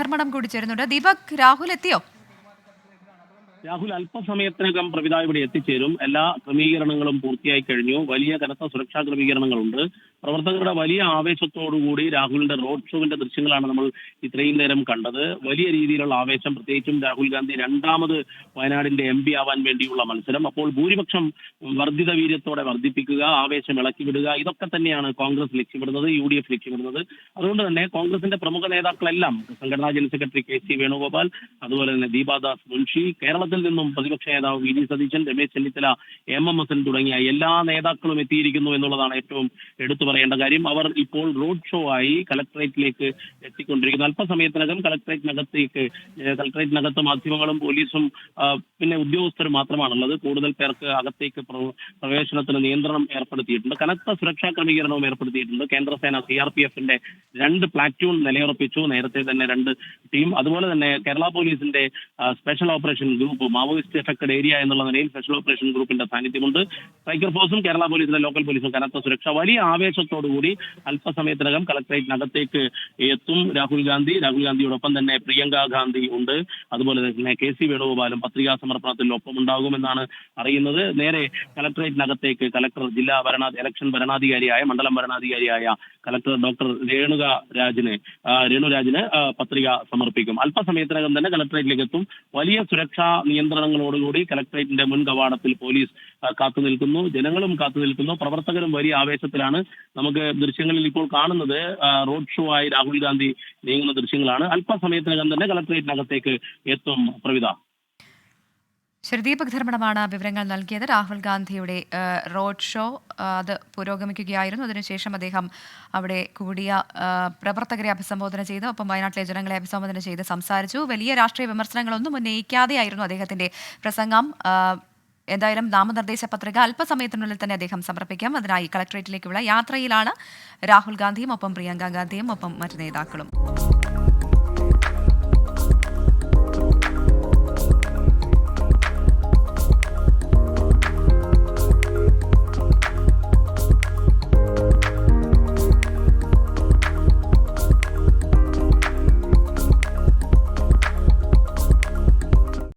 ധർമ്മടം കൂടി ചേരുന്നുണ്ട്. ദീപക് രാഹുൽ എത്തിയോ? രാഹുൽ അല്പസമയത്തിനകം പ്രവിത ഇവിടെ എത്തിച്ചേരും. എല്ലാ ക്രമീകരണങ്ങളും പൂർത്തിയായി കഴിഞ്ഞു. വലിയ കനത്ത സുരക്ഷാ ക്രമീകരണങ്ങളുണ്ട്. പ്രവർത്തകരുടെ വലിയ ആവേശത്തോടുകൂടി രാഹുലിന്റെ റോഡ് ഷോവിന്റെ ദൃശ്യങ്ങളാണ് നമ്മൾ ഇത്രയും നേരം കണ്ടത്. വലിയ രീതിയിലുള്ള ആവേശം പ്രത്യേകിച്ചും രാഹുൽ ഗാന്ധി രണ്ടാമത് വയനാടിന്റെ എം പി ആവാൻ വേണ്ടിയുള്ള മത്സരം. അപ്പോൾ ഭൂരിപക്ഷം വർദ്ധിത വീര്യത്തോടെ വർദ്ധിപ്പിക്കുക ആവേശം ഇളക്കി വിടുക ഇതൊക്കെ തന്നെയാണ് കോൺഗ്രസ് ലക്ഷ്യമിടുന്നത് യു ഡി എഫ് ലക്ഷ്യമിടുന്നത്. അതുകൊണ്ട് തന്നെ കോൺഗ്രസിന്റെ പ്രമുഖ നേതാക്കളെല്ലാം സംഘടനാ general secretary K C Venugopal അതുപോലെ തന്നെ ദീപാദാസ് മുൻഷി കേരളത്തിൽ നിന്നും പ്രതിപക്ഷ നേതാവ് V. D. Satheesan Ramesh Chennithala M. M. S തുടങ്ങിയ എല്ലാ നേതാക്കളും എത്തിയിരിക്കുന്നു എന്നുള്ളതാണ് ഏറ്റവും എടുത്തു പറയേണ്ട കാര്യം. അവർ ഇപ്പോൾ റോഡ് ഷോ ആയി കലക്ടറേറ്റിലേക്ക് എത്തിക്കൊണ്ടിരിക്കുന്നു. അല്പസമയത്തിനകം കലക്ടറേറ്റിനകത്തേക്ക് കലക്ടറേറ്റിനകത്ത് മാധ്യമങ്ങളും പോലീസും പിന്നെ ഉദ്യോഗസ്ഥരും മാത്രമാണുള്ളത്. കൂടുതൽ പേർക്ക് അകത്തേക്ക് പ്രവേശനത്തിന് നിയന്ത്രണം ഏർപ്പെടുത്തിയിട്ടുണ്ട്. കനത്ത സുരക്ഷാ ക്രമീകരണവും ഏർപ്പെടുത്തിയിട്ടുണ്ട്. കേന്ദ്രസേന സി ആർ പി എഫിന്റെ രണ്ട് പ്ലാറ്റൂൺ നിലയുറപ്പിച്ചു. നേരത്തെ തന്നെ രണ്ട് ടീം. അതുപോലെ തന്നെ കേരള പോലീസിന്റെ special operation group Maoist affected area എന്നുള്ള നിലയിൽ സ്പെഷ്യൽ ഓപ്പറേഷൻ ഗ്രൂപ്പിന്റെ സാന്നിധ്യമുണ്ട്. സ്ട്രൈക്കർ ഫോഴ്സും കേരള പോലീസിന്റെ ലോക്കൽ പോലീസും കനത്ത സുരക്ഷ. വലിയ ആവേശത്തോടുകൂടി അല്പസമയത്തിനകം കളക്ടറേറ്റിനകത്തേക്ക് എത്തും രാഹുൽ ഗാന്ധി. രാഹുൽ ഗാന്ധിയോടൊപ്പം തന്നെ പ്രിയങ്ക ഗാന്ധി ഉണ്ട്. അതുപോലെ തന്നെ കെ സി വേണുഗോപാലും പത്രികാ സമർപ്പണത്തിൽ ഒപ്പമുണ്ടാകുമെന്നാണ് അറിയുന്നത്. നേരെ കളക്ടറേറ്റിനകത്തേക്ക് കളക്ടർ ജില്ലാ ഭരണ ഇലക്ഷൻ ഭരണാധികാരിയായ മണ്ഡലം ഭരണാധികാരിയായ കലക്ടർ ഡോക്ടർ രേണുക രാജിന് ആ, രേണുരാജിന് പത്രിക സമർപ്പിക്കും. അല്പസമയത്തിനകം തന്നെ കലക്ടറേറ്റിലേക്ക് എത്തും വലിയ സുരക്ഷാ നിയന്ത്രണങ്ങളോടുകൂടി കലക്ടറേറ്റിന്റെ മുൻ കവാടത്തിൽ പോലീസ് കാത്തു നിൽക്കുന്നു. ജനങ്ങളും കാത്തു നിൽക്കുന്നു. പ്രവർത്തകരും വലിയ ആവേശത്തിലാണ്. നമുക്ക് ദൃശ്യങ്ങളിൽ ഇപ്പോൾ കാണുന്നത് റോഡ് ഷോ ആയി രാഹുൽ ഗാന്ധി നീങ്ങുന്ന ദൃശ്യങ്ങളാണ്. അല്പസമയത്തിനകം തന്നെ കലക്ടറേറ്റിനകത്തേക്ക് എത്തും. പ്രവിധ ശരി ദീപക് ധർമ്മടമാണ് വിവരങ്ങൾ നൽകിയത്. രാഹുൽ ഗാന്ധിയുടെ റോഡ് ഷോ അത് പുരോഗമിക്കുകയായിരുന്നു. അതിനുശേഷം അദ്ദേഹം അവിടെ കൂടിയ പ്രവർത്തകരെ അഭിസംബോധന ചെയ്ത്. ഒപ്പം വയനാട്ടിലെ ജനങ്ങളെ അഭിസംബോധന ചെയ്ത് സംസാരിച്ചു. വലിയ രാഷ്ട്രീയ വിമർശനങ്ങളൊന്നും ഉന്നയിക്കാതെയായിരുന്നു അദ്ദേഹത്തിന്റെ പ്രസംഗം. എന്തായാലും നാമനിർദ്ദേശ പത്രിക അല്പസമയത്തിനുള്ളിൽ തന്നെ അദ്ദേഹം സമർപ്പിക്കാം. അതിനായി കളക്ടറേറ്റിലേക്കുള്ള യാത്രയിലാണ് രാഹുൽ ഗാന്ധിയും ഒപ്പം പ്രിയങ്ക ഗാന്ധിയും ഒപ്പം മറ്റ് നേതാക്കളും.